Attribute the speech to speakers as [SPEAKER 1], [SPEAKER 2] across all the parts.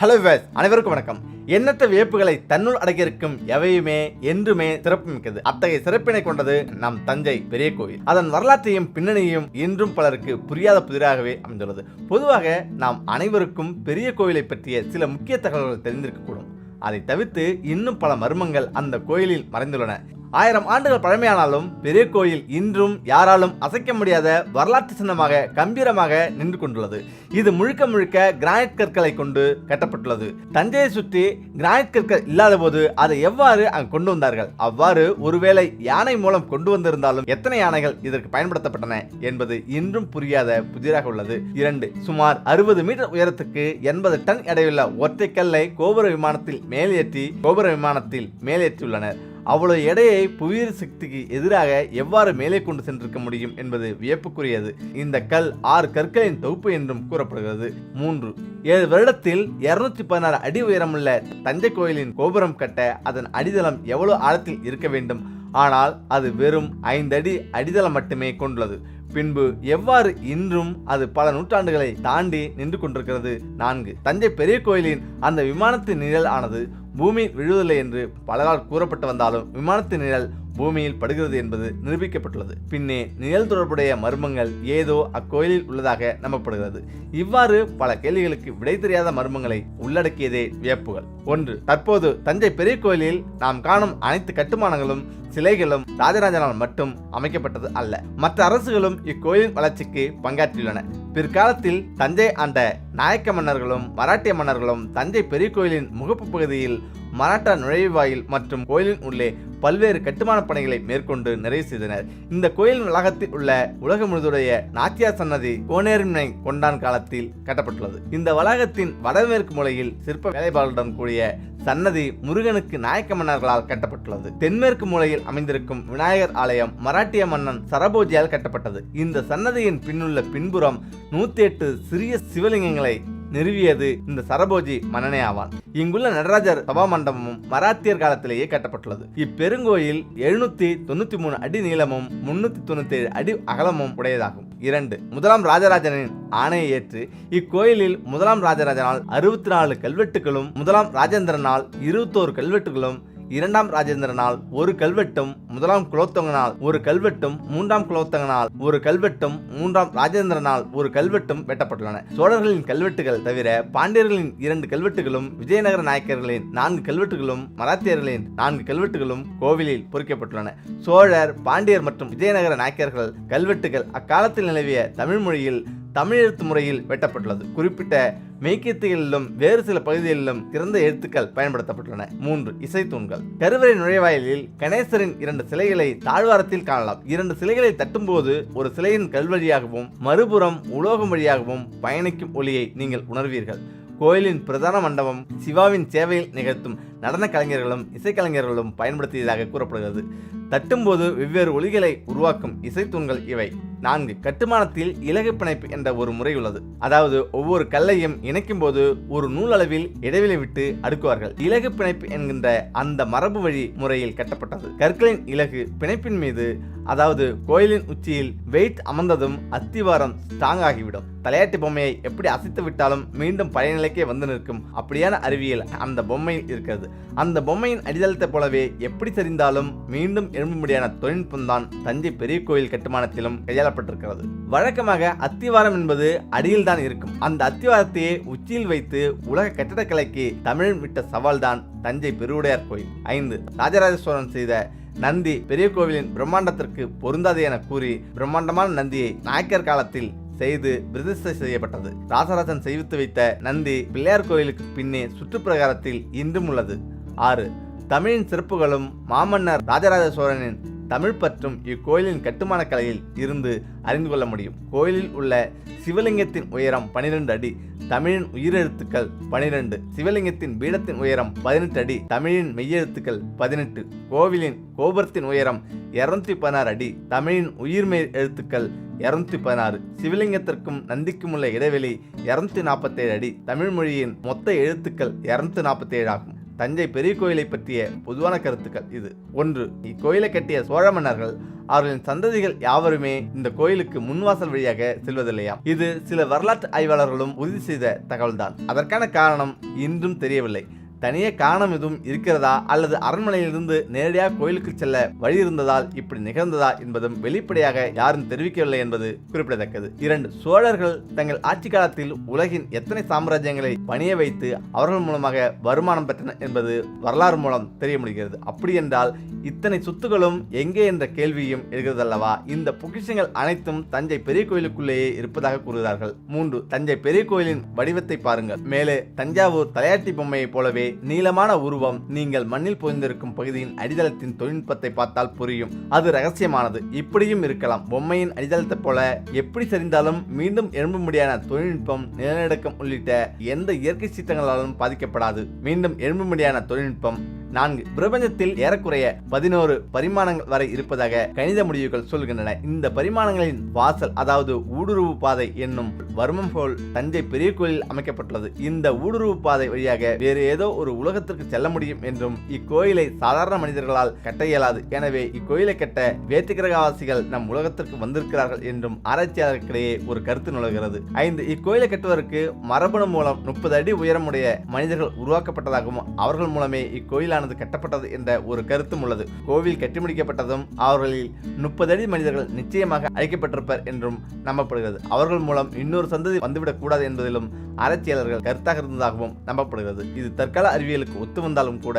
[SPEAKER 1] Hello ways அனைவருக்கும் வணக்கம். எண்ணற்ற வியப்புகளை தன்னுள் அடங்கியிருக்கும் எவையுமே என்றுமே சிறப்புமிக்கது. அத்தகைய சிறப்பினை கொண்டது நம் தஞ்சை பெரிய கோயில். அதன் வரலாற்றையும் பின்னணியையும் இன்றும் பலருக்கு புரியாத புதிராகவே அமைந்துள்ளது. பொதுவாக நாம் அனைவருக்கும் பெரிய கோயிலை பற்றிய சில முக்கிய தகவல்கள் தெரிந்திருக்கக்கூடும். அதை தவிர்த்து இன்னும் பல மர்மங்கள் அந்த கோயிலில் மறைந்துள்ளன. ஆயிரம் ஆண்டுகள் பழமையானாலும் பெரிய கோயில் இன்றும் யாராலும் அசைக்க முடியாத வரலாற்று சின்னமாக கம்பீரமாக நின்று கொண்டுள்ளது. இது முழுக்க முழுக்க கிரானைட் கற்களை கொண்டு கட்டப்பட்டுள்ளது. தஞ்சையை சுற்றி கிரானைட் கற்கள் இல்லாத போது அதை எவ்வாறு அங்கு கொண்டு வந்தார்கள்? அவ்வாறு ஒருவேளை யானை மூலம் கொண்டு வந்திருந்தாலும் எத்தனை யானைகள் இதற்கு பயன்படுத்தப்பட்டன என்பது இன்றும் புரியாத புதிராக உள்ளது. இரண்டு சுமார் அறுபது மீட்டர் உயரத்துக்கு எண்பது டன் எடையுள்ள ஒற்றை கல்லை கோபுர விமானத்தில் மேலேற்றி கோபுர விமானத்தில் மேலேற்றியுள்ளனர் அவ்வளவு எடையை புவியீர் சக்திக்கு எதிராக எவ்வாறு மேலே கொண்டு சென்றிருக்க முடியும் என்பது வியப்புக்குரியது. இந்த கல் ஆறு கற்களின் தொகுப்பு என்றும் கூறப்படுகிறது. மூன்று. ஏழு வருடத்தில் இருநூத்தி பதினாறு அடி உயரமுள்ள தஞ்சை கோயிலின் கோபுரம் கட்ட அதன் அடித்தளம் எவ்வளவு ஆழத்தில் இருக்க வேண்டும்? ஆனால் அது வெறும் ஐந்து அடி அடித்தளம் மட்டுமே கொண்டுள்ளது. பின்பு எவ்வாறு இன்றும் அது பல நூற்றாண்டுகளை தாண்டி நின்று கொண்டிருக்கிறது? நான்கு. தஞ்சை பெரிய கோயிலின் அந்த விமானத்தின் நிழல் ஆனது பூமி விழுவதில்லை என்று பலரால் கூறப்பட்டு வந்தாலும் விமானத்தின் நிழல் பூமியில் படுகிறது என்பது நிரூபிக்கப்பட்டுள்ளது. பின்னே நிழல் தொடர்புடைய மர்மங்கள் ஏதோ அக்கோயிலில் உள்ளதாக நம்பப்படுகிறது. இவ்வாறு பல கேள்விகளுக்கு விடை தெரியாத மர்மங்களை உள்ளடக்கியதே வியப்புகள். ஒன்று தற்போது தஞ்சை பெரிய கோயிலில் நாம் காணும் அனைத்து கட்டுமானங்களும் சிலைகளும் ராஜராஜனால் மட்டும் அமைக்கப்பட்டது அல்ல. மற்ற அரசுகளும் இக்கோயிலின் வளர்ச்சிக்கு பங்காற்றியுள்ளன. பிற்காலத்தில் தஞ்சை ஆண்ட நாயக்க மன்னர்களும் மராட்டிய மன்னர்களும் தஞ்சை பெரிய கோயிலின் முகப்பு பகுதியில் மராட்டா நுழைவாயில் மற்றும் கோயிலின் உள்ளே பல்வேறு கட்டுமான பணிகளை மேற்கொண்டு நிறைவு செய்தனர். இந்த கோயில் வளாகத்தில் உள்ள உலக முழுதுடைய நாச்சியார் சன்னதி கோனேர்மனை கொண்டான் காலத்தில் கட்டப்பட்டுள்ளது. இந்த வளாகத்தின் வடமேற்கு மூலையில் சிற்ப வேலைப்பாடுடன் கூடிய சன்னதி முருகனுக்கு நாயக்க மன்னர்களால் கட்டப்பட்டுள்ளது. தென்மேற்கு மூலையில் அமைந்திருக்கும் விநாயகர் ஆலயம் மராட்டிய மன்னன் சரபோஜியால் கட்டப்பட்டது. இந்த சன்னதியின் பின்னுள்ள பின்புறம் நூத்தி எட்டு சிறிய சிவலிங்கங்களை நிறுவியது. இந்த சரபோஜி மன்னனே ஆவான். இங்குள்ள நடராஜர் சபா மண்டபமும் மராத்தியர் காலத்திலேயே கட்டப்பட்டுள்ளது. இப்பெருங்கோயில் எழுநூத்தி தொண்ணூத்தி மூணு அடி நீளமும் முன்னூத்தி தொண்ணூத்தி ஏழு அடி அகலமும் உடையதாகும். இரண்டு முதலாம் ராஜராஜனின் ஆணையை ஏற்று இக்கோயிலில் முதலாம் ராஜராஜனால் அறுபத்தி நாலு கல்வெட்டுகளும் முதலாம் ராஜேந்திரனால் இருபத்தோரு கல்வெட்டுகளும் இரண்டாம் ராஜேந்திரனால் ஒரு கல்வெட்டும் முதலாம் குலோத்தங்கனால் ஒரு கல்வெட்டும் மூன்றாம் குலோத்தங்கனால் ஒரு கல்வெட்டும் மூன்றாம் ராஜேந்திரனால் ஒரு கல்வெட்டும் வெட்டப்பட்டுள்ளன. சோழர்களின் கல்வெட்டுகள் தவிர பாண்டியர்களின் இரண்டு கல்வெட்டுகளும் விஜயநகர நாயக்கர்களின் நான்கு கல்வெட்டுகளும் மராத்தியர்களின் நான்கு கல்வெட்டுகளும் கோவிலில் பொறிக்கப்பட்டுள்ளன. சோழர் பாண்டியர் மற்றும் விஜயநகர நாயக்கர்கள் கல்வெட்டுகள் அக்காலத்தில் நிலவிய தமிழ் மொழியில் தமிழ் எழுத்து முறையில் வெட்டப்பட்டுள்ளது. குறிப்பிட்ட மெய்க்கியத்துகளிலும் வேறு சில பகுதிகளிலும் திறந்த எழுத்துக்கள் பயன்படுத்தப்பட்டுள்ளன. மூன்று இசைத்தூண்கள் கருவறை நுழைவாயிலில் கணேசரின் இரண்டு சிலைகளை தாழ்வாரத்தில் காணலாம். இரண்டு சிலைகளை தட்டும்போது ஒரு சிலையின் கல்வழியாகவும் மறுபுறம் உலோகம் வழியாகவும் பயணிக்கும் ஒளியை நீங்கள் உணர்வீர்கள். கோயிலின் பிரதான மண்டபம் சிவாவின் சேவையில் நிகழ்த்தும் நடன கலைஞர்களும் இசைக்கலைஞர்களும் பயன்படுத்தியதாக கூறப்படுகிறது. தட்டும்போது வெவ்வேறு ஒலிகளை உருவாக்கும் இசைத்தூண்கள் இவை. நான்கு கட்டுமானத்தில் இலகு பிணைப்பு என்ற ஒரு முறை உள்ளது. அதாவது ஒவ்வொரு கல்லையும் இணைக்கும் போது ஒரு நூல் அளவில் இடைவெளி விட்டு அடுக்குவார்கள். இலகு பிணைப்பு என்கின்ற அந்த மரபு வழி முறையில் கட்டப்பட்டது. கற்களின் இலகு பிணைப்பின் மீது அதாவது கோயிலின் உச்சியில் வெயிட் அமர்ந்ததும் அத்திவாரம் ஸ்ட்ராங் ஆகிவிடும். தலையாட்டி பொம்மையை எப்படி அசைத்து விட்டாலும் மீண்டும் பழைய நிலைக்கே வந்து நிற்கும். அப்படியான அறிவியல் அந்த பொம்மையில் இருக்கிறது. அந்த பொம்மையின் அடித்தளத்தை போலவே எப்படி சரிந்தாலும் மீண்டும் எழும்பும்படியான தொழில்நுட்பம் தான் தஞ்சை பெரிய கோயில் கட்டுமானத்திலும் கையாளப்பட்டிருக்கிறது. வழக்கமாக அத்திவாரம் என்பது அடியில் தான் இருக்கும். அந்த அத்திவாரத்தையே உச்சியில் வைத்து உலக கட்டடக்கலைக்கு தமிழன் விட்ட சவால் தான் தஞ்சை பெருவுடையார் கோயில். ஐந்து ராஜராஜ சோழன் செய்த நந்தி பெரிய கோவிலின் பிரம்மாண்டத்திற்கு பொருந்தாது என கூறி பிரம்மாண்டமான நந்தியை நாயக்கர் காலத்தில் செய்து பிரதிஷ்டை செய்யப்பட்டது. ராசராஜன் செய்வித்து வைத்த நந்தி பிள்ளையார் கோயிலுக்கு பின்னே சுற்றுப்பிரகாரத்தில் இன்றும் உள்ளது. ஆறு. தமிழின் சிறப்புகளும் மாமன்னர் ராஜராஜ சோழனின் தமிழ் பற்றும் இக்கோயிலின் கட்டுமான கலையில் இருந்து அறிந்து கொள்ள முடியும். கோயிலில் உள்ள சிவலிங்கத்தின் உயரம் பனிரெண்டு அடி தமிழின் உயிரெழுத்துக்கள் பனிரெண்டு சிவலிங்கத்தின் பீடத்தின் உயரம் பதினெட்டு அடி தமிழின் மெய்யெழுத்துக்கள் பதினெட்டு கோவிலின் கோபுரத்தின் உயரம் இருநூத்தி பதினாறு அடி தமிழின் உயிர்மெய் எழுத்துக்கள் இருநூத்தி பதினாறு சிவலிங்கத்திற்கும் நந்திக்கும் உள்ள இடைவெளி இருநூத்தி நாற்பத்தேழு அடி தமிழ் மொழியின் மொத்த எழுத்துக்கள் இருநூத்தி நாற்பத்தேழு ஆகும். தஞ்சை பெரிய கோயிலை பற்றிய பொதுவான கருத்துக்கள் இது. ஒன்று இக்கோயிலை கட்டிய சோழ மன்னர்கள் அவர்களின் சந்ததிகள் யாவருமே இந்த கோயிலுக்கு முன்வாசல் வழியாக செல்வதில்லையாம். இது சில வரலாற்று ஆய்வாளர்களும் உறுதி செய்த தகவல்தான். அதற்கான காரணம் இன்றும் தெரியவில்லை. தனியே காரணம் எதுவும் இருக்கிறதா அல்லது அரண்மனையிலிருந்து நேரடியாக கோயிலுக்கு செல்ல வழி இருந்ததால் இப்படி நிகழ்ந்ததா என்பதும் வெளிப்படையாக யாரும் தெரிவிக்கவில்லை என்பது குறிப்பிடத்தக்கது. இரண்டு சோழர்கள் தங்கள் ஆட்சி காலத்தில் உலகின் எத்தனை சாம்ராஜ்யங்களை பணிய வைத்து அவர்கள் மூலமாக வருமானம் பெற்றனர் என்பது வரலாறு மூலம் தெரிய முடிகிறது. அப்படி என்றால் இத்தனை சொத்துகளும் எங்கே என்ற கேள்வியும் எழுகிறதல்லவா? இந்த பொக்கிஷங்கள் அனைத்தும் தஞ்சை பெரிய கோயிலுக்குள்ளேயே இருப்பதாக கூறுகிறார்கள். மூன்று தஞ்சை பெரிய கோயிலின் வடிவத்தை பாருங்கள். மேலே தஞ்சாவூர் தலையாட்டி பொம்மையைப் போலவே நீளமான உருவம் நீங்கள் மண்ணில் புதைந்திருக்கும் பகுதியின் அடித்தளத்தின் தொழில்நுட்பத்தை பார்த்தால் புரியும். அது ரகசியமானது. இப்படியும் இருக்கலாம். பொம்மையின் அடித்தளத்தை போல எப்படி சரிந்தாலும் மீண்டும் எழும்ப முடியாத தொழில்நுட்பம் நிலநடுக்கம் உள்ளிட்ட எந்த இயற்கை சீற்றங்களாலும் பாதிக்கப்படாது. மீண்டும் எழும்ப முடியாத தொழில்நுட்பம் நான்கு. பிரபஞ்சத்தில் ஏறக்குறைய பதினோரு பரிமாணங்கள் வரை இருப்பதாக கணித முடிவுகள் சொல்கின்றன. இந்த பரிமாணங்களின் வாசல் அதாவது ஊடுருவு பாதை என்னும் வர்மம் போல் தஞ்சை பெரிய கோயில் அமைக்கப்பட்டுள்ளது. இந்த ஊடுருவு பாதை வழியாக வேறு ஏதோ ஒரு உலகத்திற்கு செல்ல முடியும் என்றும் இக்கோயிலை சாதாரண மனிதர்களால் கட்ட இயலாது. எனவே இக்கோயிலை கட்ட வேற்றுக்கிரகவாசிகள் நம் உலகத்திற்கு வந்திருக்கிறார்கள் என்றும் ஆராய்ச்சியாளர்களிடையே ஒரு கருத்து நுழைகிறது ஐந்து. இக்கோயிலை கட்டுவதற்கு மரபணு மூலம் முப்பது அடி உயரமுடைய மனிதர்கள் உருவாக்கப்பட்டதாகவும் அவர்கள் மூலமே இக்கோயிலான கோவிலானது கட்டப்பட்டது என்ற ஒரு கருத்தும் உள்ளது. கோவில் கட்டி முடிக்கப்பட்டதும் அவர்களில் முப்பது அடி மனிதர்கள் நிச்சயமாக அழைக்கப்பட்டிருப்பர் என்றும் நம்பப்படுகிறது. அவர்கள் மூலம் இன்னொரு சந்ததி வந்துவிடக் கூடாது என்பதிலும் ஆராய்ச்சியாளர்கள் கருத்தாக இருந்ததாகவும் நம்பப்படுகிறது. இது தற்கால அறிவியலுக்கு ஒத்து வந்தாலும் கூட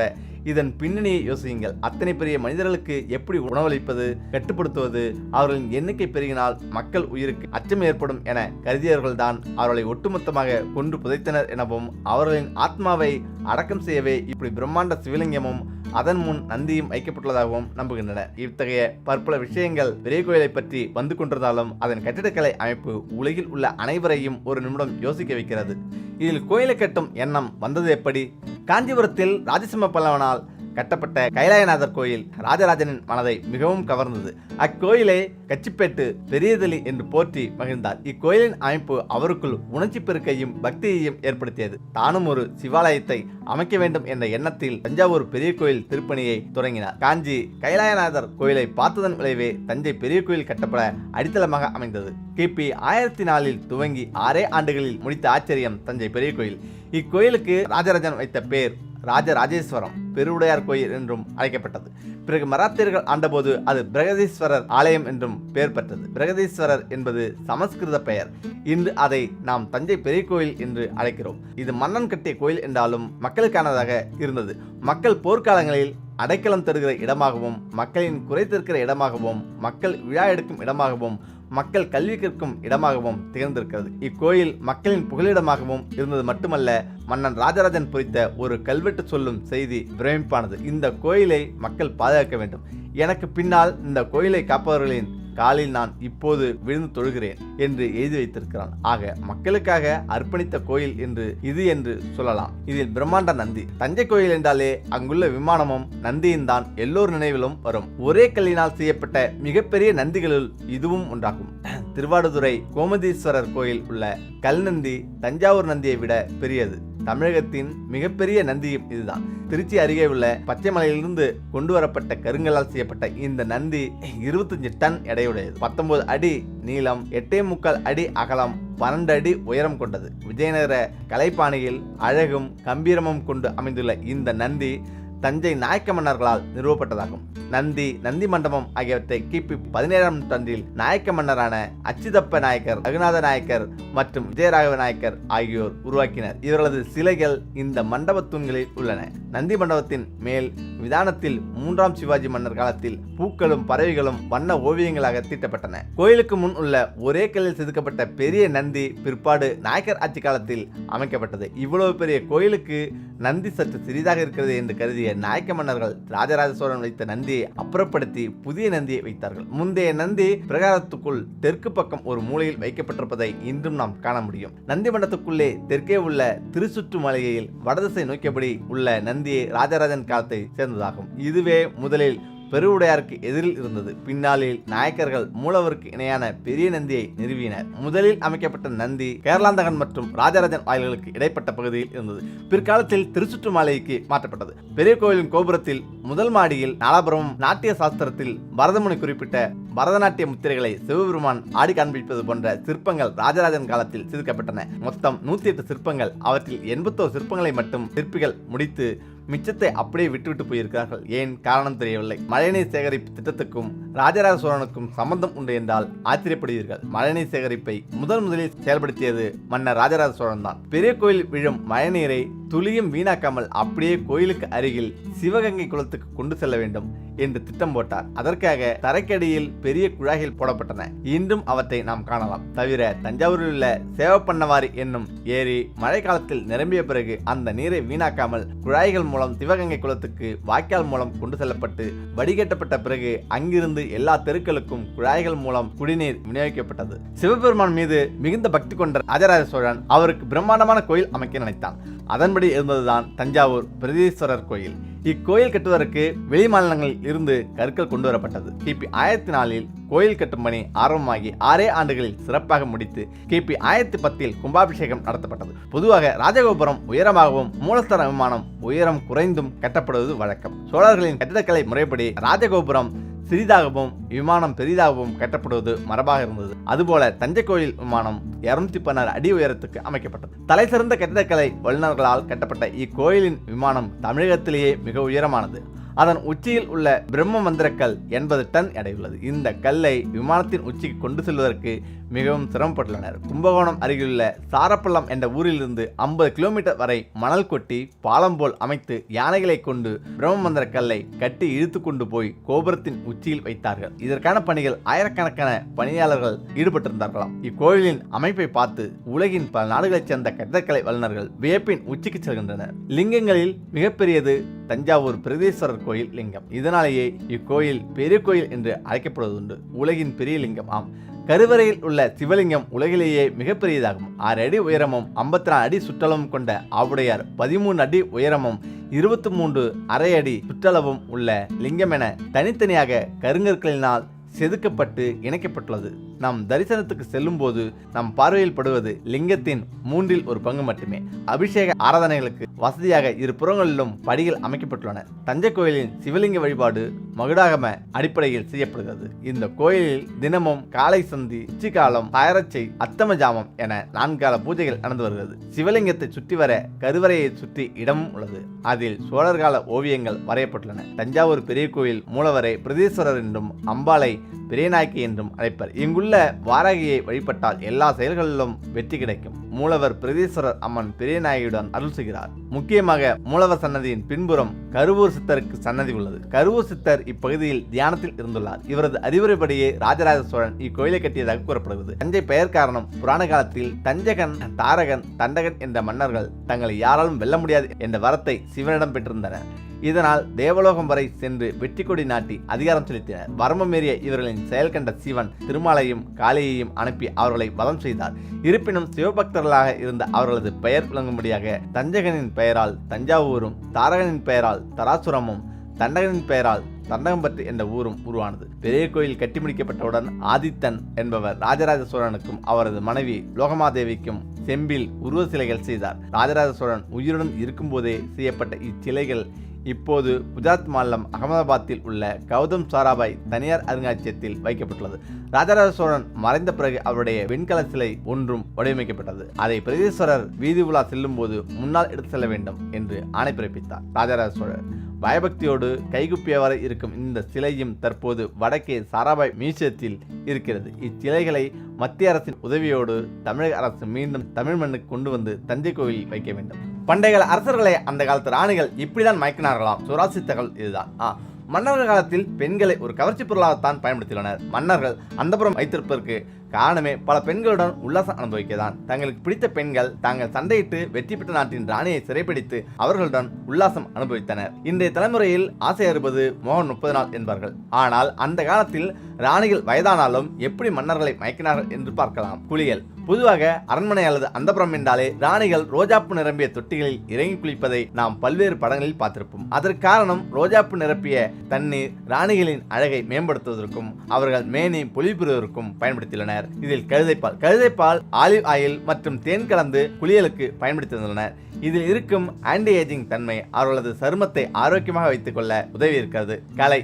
[SPEAKER 1] இதன் பின்னணியை யோசியுங்கள். அத்தனை பெரிய மனிதர்களுக்கு எப்படி உணவளிப்பது கட்டுப்படுத்துவது அவர்களின் எண்ணிக்கை பெருகினால் மக்கள் உயிருக்கு அச்சம் ஏற்படும் என கருதியவர்கள்தான் அவர்களை ஒட்டுமொத்தமாக கொன்று புதைத்தனர் எனவும் அவர்களின் ஆத்மாவை அடக்கம் செய்யவே இப்படி பிரம்மாண்ட சிவலிங்கமும் அதன் முன் நந்தியும் வைக்கப்பட்டுள்ளதாகவும் நம்புகின்றன. இத்தகைய பற்பல விஷயங்கள் பெரிய கோயிலை பற்றி வந்து கொண்டிருந்தாலும் அதன் கட்டிடக்கலை அமைப்பு உலகில் உள்ள அனைவரையும் ஒரு நிமிடம் யோசிக்க வைக்கிறது. இதில் கோயிலை கட்டும் எண்ணம் வந்தது எப்படி? காஞ்சிபுரத்தில் ராஜசிம்ம பல்லவனால் கட்டப்பட்ட கைலாயநாதர் கோயில் ராஜராஜனின் மனதை மிகவும் கவர்ந்தது. அக்கோயிலை கச்சிப்பேட்டு பெரியதலி என்று போற்றி மகிழ்ந்தார். இக்கோயிலின் அமைப்பு அவருக்குள் உணர்ச்சி பெருக்கையும் பக்தியையும் ஏற்படுத்தியது. தானும் ஒரு சிவாலயத்தை அமைக்க வேண்டும் என்ற எண்ணத்தில் தஞ்சாவூர் பெரிய கோயில் திருப்பணியை தொடங்கினார். காஞ்சி கைலாயநாதர் கோயிலை பார்த்ததன் விளைவே தஞ்சை பெரிய கோயில் கட்டப்பட அடித்தளமாக அமைந்தது. கிபி ஆயிரத்தி நாலில் துவங்கி ஆறே ஆண்டுகளில் முடித்த ஆச்சரியம் தஞ்சை பெரிய கோயில். இக்கோயிலுக்கு ராஜராஜன் வைத்த பேர் ராஜராஜேஸ்வரம் பெருவுடையார் கோயில் என்றும் அழைக்கப்பட்டது. பிறகு மராத்தியர்கள் ஆண்டபோது அது பிரகதீஸ்வரர் ஆலயம் என்றும் பெயர் பெற்றது. பிரகதீஸ்வரர் என்பது சமஸ்கிருத பெயர். இன்று அதை நாம் தஞ்சை பெரிய கோயில் என்று அழைக்கிறோம். இது மன்னன் கட்டிய கோயில் என்றாலும் மக்களுக்கானதாக இருந்தது. மக்கள் போர்க்காலங்களில் அடைக்கலம் தருகிற இடமாகவும் மக்களின் குறைத்திருக்கிற இடமாகவும் மக்கள் விழா எடுக்கும் இடமாகவும் மக்கள் கல்வி கற்கும் இடமாகவும் திகழ்ந்திருக்கிறது. இக்கோயில் மக்களின் புகலிடமாகவும் இருந்தது மட்டுமல்ல மன்னன் ராஜராஜன் பொறித்த ஒரு கல்வெட்டு சொல்லும் செய்தி பிரமிப்பானது. இந்த கோயிலை மக்கள் பாதுகாக்க வேண்டும். எனக்கு பின்னால் இந்த கோயிலை காப்பவர்களின் காலில் நான் இப்போது விழுந்து தொழுகிறேன் என்று எழுதி வைத்திருக்கிறான். ஆக மக்களுக்காக அர்ப்பணித்த கோயில் என்று இது என்று சொல்லலாம். இதில் பிரம்மாண்ட நந்தி. தஞ்சை கோயில் என்றாலே அங்குள்ள விமானமும் நந்தியும் தான் எல்லோர் நினைவிலும் வரும். ஒரே கல்லினால் செய்யப்பட்ட மிகப்பெரிய நந்திகளுள் இதுவும் ஒன்றாகும் திருவாடுதுறை கோமதீஸ்வரர் கோயில் உள்ள கல் நந்தி தஞ்சாவூர் நந்தியை விட பெரியது. தமிழகத்தின் மிகப்பெரிய நந்தியும் இதுதான். திருச்சி அருகே உள்ள பச்சைமலையிலிருந்து கொண்டு வரப்பட்ட கருங்கலால் செய்யப்பட்ட இந்த நந்தி இருபத்தஞ்சு டன் எடையுடையது. பத்தொன்பது அடி நீளம் எட்டே முக்கால் அடி அகலம் பன்னெண்டு அடி உயரம் கொண்டது. விஜயநகர கலைப்பாணியில் அழகும் கம்பீரமும் கொண்டு அமைந்துள்ள இந்த நந்தி தஞ்சை நாயக்க மன்னர்களால் நிறுவப்பட்டதாகும். நந்தி நந்தி மண்டபம் ஆகியவற்றை கிபி பதினேழாம் நூற்றாண்டில் நாயக்க மன்னரான அச்சுதப்ப நாயக்கர் ரகுநாத நாயக்கர் மற்றும் விஜயராகவ நாயக்கர் ஆகியோர் உருவாக்கினர். இவர்களது சிலைகள் இந்த மண்டப தூண்களில் உள்ளன. நந்தி மண்டபத்தின் மேல் விதானத்தில் மூன்றாம் சிவாஜி மன்னர் காலத்தில் பூக்களும் பறவைகளும் வண்ண ஓவியங்களாக தீட்டப்பட்டன. கோயிலுக்கு முன் உள்ள ஒரே கல்லில் செதுக்கப்பட்ட பெரிய நந்தி பிற்பாடு நாயக்கர் ஆட்சி காலத்தில் அமைக்கப்பட்டது. இவ்வளவு பெரிய கோயிலுக்கு நந்தி சற்று சிறிதாக இருக்கிறது என்று கருதிய நாயக்க மன்னர்கள் ராஜராஜ சோழன் வைத்த நந்தியை அப்புறப்படுத்தி புதிய நந்தியை வைத்தார்கள். முந்தைய நந்தி பிரகாரத்துக்குள் தெற்கு பக்கம் ஒரு மூலையில் வைக்கப்பட்டிருப்பதை இன்றும் நாம் காண முடியும். நந்தி மண்டத்துக்குள்ளே தெற்கே உள்ள திருச்சுற்று மலையில் வடதிசை நோக்கியபடி உள்ள நந்தியை ராஜராஜன் காலத்தை சேர்ந்ததாகும். இதுவே முதலில் பெருவுடையாருக்கு எதிரில் இருந்தது. பின்னாளில் நாயக்கர்கள் மூலவருக்கு இணையான பெரிய நந்தியை நிறுவினர். முதலில் அமைக்கப்பட்ட நந்தி கேரளாந்தகன் மற்றும் ராஜராஜன் வாயில்களுக்கு இடைப்பட்ட பகுதியில் இருந்தது. பிற்காலத்தில் திருச்சுற்று மாலைக்கு மாற்றப்பட்டது. பெரிய கோயிலின் கோபுரத்தில் முதல் மாடியில் நாலாபுரமும் நாட்டிய சாஸ்திரத்தில் பரதமுனி குறிப்பிட்ட பரதநாட்டிய முத்திரைகளை சிவபெருமான் ஆடி காண்பிப்பது போன்ற சிற்பங்கள் ராஜராஜன் காலத்தில் செதுக்கப்பட்டன. மொத்தம் நூத்தி எட்டு சிற்பங்கள் அவற்றில் எண்பத்தோரு சிற்பங்களை மட்டும் சிற்பிகள் முடித்து மிச்சத்தை அப்படியே விட்டுவிட்டு போயிருக்கிறார்கள். ஏன்? காரணம் தெரியவில்லை. மழைநீர் சேகரிப்பு திட்டத்துக்கும் ராஜராஜ சோழனுக்கும் சம்பந்தம் உண்டு என்றால் ஆச்சரியப்படுவீர்கள். மழைநீர் சேகரிப்பை முதன் முதலில் செயல்படுத்தியது மன்னர் ராஜராஜ சோழன் தான் பெரிய கோயில் விழும் மழைநீரை துளியும் வீணாக்காமல் அப்படியே கோயிலுக்கு அருகில் சிவகங்கை குளத்துக்கு கொண்டு செல்ல வேண்டும் என்று திட்டம் போட்டார். அதற்காக தரைக்கடியில் பெரிய குழாய்கள் போடப்பட்டன. இன்றும் அவற்றை நாம் காணலாம். தவிர தஞ்சாவூரில் உள்ள சேவப்பண்ணவாரி என்னும் ஏரி மழை காலத்தில் நிரம்பிய பிறகு அந்த நீரை வீணாக்காமல் குழாய்கள் மூலம் சிவகங்கை குளத்துக்கு வாய்க்கால் மூலம் கொண்டு செல்லப்பட்டு வடிகட்டப்பட்ட பிறகு அங்கிருந்து எல்லா தெருக்களுக்கும் குழாய்கள் மூலம் குடிநீர் விநியோகிக்கப்பட்டது. சிவபெருமான் மீது மிகுந்த பக்தி கொண்ட ராஜராஜ சோழன் அவருக்கு பிரம்மாண்டமான கோயில் அமைக்க நினைத்தான். அதன்படி இருந்ததுதான் தஞ்சாவூர் பிரதீஸ்வரர் கோயில். இக்கோயில் கட்டுவதற்கு வெளி மாநிலங்களில் இருந்து கற்கள் கொண்டு வரப்பட்டது. கிபி ஆயிரத்தி நாலில் கோயில் கட்டும் பணி ஆரம்பமாகி ஆறே ஆண்டுகளில் சிறப்பாக முடித்து கிபி ஆயிரத்தி பத்தில் கும்பாபிஷேகம் நடத்தப்பட்டது. பொதுவாக ராஜகோபுரம் உயரமாகவும் மூலஸ்தர விமானம் உயரம் குறைந்தும் கட்டப்படுவது வழக்கம். சோழர்களின் கட்டிடக்கலை முறைப்படி ராஜகோபுரம் சிறிதாகவும் விமானம் பெரிதாகவும் கட்டப்படுவது மரபாக இருந்தது. அதுபோல தஞ்சை கோயில் விமானம் இருநூத்தி பதினாறு அடி உயரத்துக்கு அமைக்கப்பட்டது. தலை சிறந்த கட்டிடக்கலை வல்லுநர்களால் கட்டப்பட்ட இக்கோயிலின் விமானம் தமிழகத்திலேயே மிக உயரமானது. அதன் உச்சியில் உள்ள பிரம்ம மந்திரக்கல் எண்பது டன் எடையுள்ளது. இந்த கல்லை விமானத்தின் உச்சிக்கு கொண்டு செல்வதற்கு மிகவும் சிரமப்பட்டுள்ளனர். கும்பகோணம் அருகிலுள்ள சாரப்பள்ளம் என்ற ஊரிலிருந்து ஐம்பது கிலோமீட்டர் வரை மணல் கொட்டி பாலம் போல் அமைத்து யானைகளை கொண்டு பிரம்மமந்திர கல்லை கட்டி இழுத்து கொண்டு போய் கோபுரத்தின் உச்சியில் வைத்தார்கள். இதற்கான பணிகள் ஆயிரக்கணக்கான பணியாளர்கள் ஈடுபட்டிருந்தார்களாம். இக்கோயிலின் அமைப்பை பார்த்து உலகின் பல நாடுகளைச் சேர்ந்த கட்டடக்கலை வல்லுநர்கள் வியப்பின் உச்சிக்கு செல்கின்றனர். லிங்கங்களில் மிகப்பெரியது தஞ்சாவூர் பிரதேஸ்வரர் கோயில் லிங்கம். இதனாலேயே இக்கோயில் பெரிய கோயில் என்று அழைக்கப்படுவதுண்டு. உலகின் பெரிய லிங்கம் ஆம் கருவறையில் உள்ள சிவலிங்கம் உலகிலேயே மிகப்பெரியதாகும். ஆறு அடி உயரமும் ஐம்பத்தி நாலு அடி சுற்றளவும் கொண்ட ஆவுடையார் பதிமூணு அடி உயரமும் இருபத்தி மூன்று அரை அடி சுற்றளவும் உள்ள லிங்கம் என தனித்தனியாக கருங்கற்களினால் செதுக்கப்பட்டு இணைக்கப்பட்டுள்ளது. நாம் தரிசனத்துக்கு செல்லும் போது நம் பார்வையில் படுவது லிங்கத்தின் மூன்றில் ஒரு பங்கு மட்டுமே. அபிஷேக ஆராதனைகளுக்கு வசதியாக இரு புறங்களிலும் படிகள் அமைக்கப்பட்டுள்ளன. தஞ்சை கோயிலின் சிவலிங்க வழிபாடு மகுடாகம அடிப்படையில் செய்யப்படுகிறது. இந்த கோயிலில் தினமும் காலை சந்தி உச்சிக்காலம் தாயரச்சை அத்தம ஜாமம் என நான்கால பூஜைகள் நடந்து வருகிறது. சிவலிங்கத்தை சுற்றி வர கருவறையை சுற்றி இடமும் உள்ளது. அதில் சோழர் கால ஓவியங்கள் வரையப்பட்டுள்ளன. தஞ்சாவூர் பெரிய கோயில் மூலவரை பிரதீஸ்வரர் என்றும் அம்பாளை பெரியநாயக்கி என்றும் அழைப்பர். இங்குள்ள வாரகையை வழிபட்டால் எல்லா செயல்களிலும் வெற்றி கிடைக்கும். மூலவர் பிரதீஸ்வரர் அம்மன் பெரியநாயகியுடன் அருள் செய்கிறார். முக்கியமாக மூலவர் சன்னதியின் பின்புறம் கருவூர் சித்தருக்கு சன்னதி உள்ளது. கருவூர் சித்தர் இப்பகுதியில் தியானத்தில் இருந்துள்ளார். இவரது அறிவுரைப்படியே ராஜராஜ சோழன் இக்கோயிலை கட்டியதாக கூறப்படுகிறது. தஞ்சை பெயர் காரணம் புராண காலத்தில் தஞ்சகன் தாரகன் தண்டகன் என்ற மன்னர்கள் தங்களை யாராலும் வெல்ல முடியாது என்ற வரத்தை சிவனிடம் பெற்றிருந்தனர். இதனால் தேவலோகம் வரை சென்று வெற்றி கொடி நாட்டி அதிகாரம் செலுத்தினர். வர்மமேறிய இவர்களின் செயல் கண்ட சிவன் திருமாலையும் காளியையும் அனுப்பி அவர்களை வதம் செய்தார். இருப்பினும் சிவபக்தர் சிவபக்தர்களாக இருந்த அவர்களது பெயர் விளங்கும்படியாக தஞ்சகனின் பெயரால் தஞ்சாவூரும் தாரகனின் பெயரால் தராசுரமும் தண்டகனின் பெயரால் தண்டகம்பட்டு என்ற ஊரும் உருவானது. பெரிய கோயில் கட்டி முடிக்கப்பட்டவுடன் ஆதித்தன் என்பவர் ராஜராஜ சோழனுக்கும் அவரது மனைவி லோகமாதேவிக்கும் செம்பில் உருவ சிலைகள் செய்தார். ராஜராஜ சோழன் உயிருடன் இருக்கும்போதே செய்யப்பட்ட இச்சிலைகள். இப்போது குஜராத் மாநிலம் அகமதாபாத்தில் உள்ள கௌதம் சாராபாய் தனியார் அருங்காட்சியகத்தில் வைக்கப்பட்டுள்ளது. ராஜராஜ சோழன் மறைந்த பிறகு அவருடைய வெண்கல சிலை ஒன்றும் வடிவமைக்கப்பட்டது. அதை பிரதேஸ்வரர் வீதி உலா செல்லும் போது முன்னால் எடுத்து செல்ல வேண்டும் என்று ஆணை பிறப்பித்தார். ராஜராஜ சோழர் பயபக்தியோடு கைகுப்பியவாறு இருக்கும் இந்த சிலையும் தற்போது வடக்கே சாராபாய் மியூசியத்தில் இருக்கிறது. இச்சிலைகளை மத்திய அரசின் உதவியோடு தமிழக அரசு மீண்டும் தமிழ் மண்ணுக்கு கொண்டு வந்து தஞ்சை கோயிலில் வைக்க வேண்டும். பண்டைய அரசர்களை அந்த காலத்து ராணிகள் இப்படிதான் மயக்கினார்களாம். சுராசி தகவல் இதுதான். ஆ மன்னர்கள் காலத்தில் பெண்களை ஒரு கவர்ச்சி பொருளாகத்தான் பயன்படுத்தியுள்ளனர். மன்னர்கள் அந்தபுரம் வைத்திருப்பதற்கு காரணமே பல பெண்களுடன் உல்லாசம் அனுபவிக்கதான். தங்களுக்கு பிடித்த பெண்கள் தாங்கள் சண்டையிட்டு வெற்றி பெற்ற நாட்டின் ராணியை சிறைப்பிடித்து அவர்களுடன் உல்லாசம் அனுபவித்தனர். இன்றைய தலைமுறையில் ஆசை அறுபது மோகன் முப்பது நாள் என்பார்கள். ஆனால் அந்த காலத்தில் ராணிகள் வயதானாலும் எப்படி மன்னர்களை மயக்கினார்கள் என்று பார்க்கலாம். குளியல். பொதுவாக அரண்மனை அல்லது அந்தபுரம் என்றாலே ராணிகள் ரோஜாப்பு நிரம்பிய தொட்டிகளில் இறங்கி குளிப்பதை நாம் பல்வேறு படங்களில் பார்த்திருப்போம். அதற்கு காரணம் ரோஜாப்பு நிரப்பிய தண்ணீர் ராணிகளின் அழகை மேம்படுத்துவதற்கும் அவர்கள் மேனி பொலிபெறுவதற்கும் பயன்படுத்தியுள்ளனர். இதில் கழுதைப்பால் கழுதைப்பால் ஆலிவ் ஆயில் மற்றும் தேன் கலந்து குளியலுக்கு பயன்படுத்தி வந்துள்ளனர் இதில் இருக்கும் ஆன்டி ஏஜிங் தன்மை அவர்களது சருமத்தை ஆரோக்கியமாக வைத்துக் கொள்ள உதவி இருக்கிறது கலை.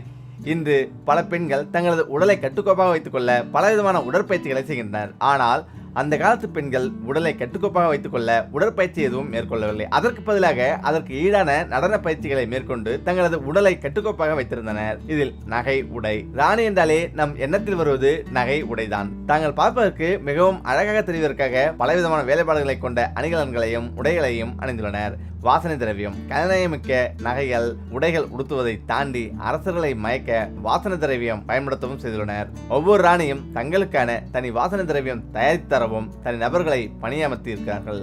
[SPEAKER 1] இன்று பல பெண்கள் தங்களது உடலை கட்டுக்கோப்பாக வைத்துக்கொள்ள பலவிதமான உடற்பயிற்சிகளை செய்கின்றனர். ஆனால் அந்த காலத்து பெண்கள் உடலை கட்டுக்கோப்பாக வைத்துக்கொள்ள உடற்பயிற்சி எதுவும் மேற்கொள்ளவில்லை. அதற்கு பதிலாக அதற்கு ஈடான நடன பயிற்சிகளை மேற்கொண்டு தங்களது உடலை கட்டுக்கோப்பாக வைத்திருந்தனர். இதில் நகை உடை ராணி என்றாலே நம் எண்ணத்தில் வருவது நகை உடைதான். தாங்கள் பார்ப்பதற்கு மிகவும் அழகாக தெரிவதற்காக பலவிதமான வேலைப்பாடுகளை கொண்ட அணிகலன்களையும் உடைகளையும் அணிந்துள்ளனர். வாசனை திரவியம் கனநயமிக்க நகைகள் உடைகள் உடுத்துவதை தாண்டி அரசர்களை மயக்க வாசனை திரவியம் பயன்படுத்தவும் செய்துள்ளனர். ஒவ்வொரு ராணியும் தங்களுக்கான தனி வாசனை திரவியம் தயாரித்து மாற்றவும் தனி நபர்களை பணியமர்த்தியிருக்கிறார்கள்.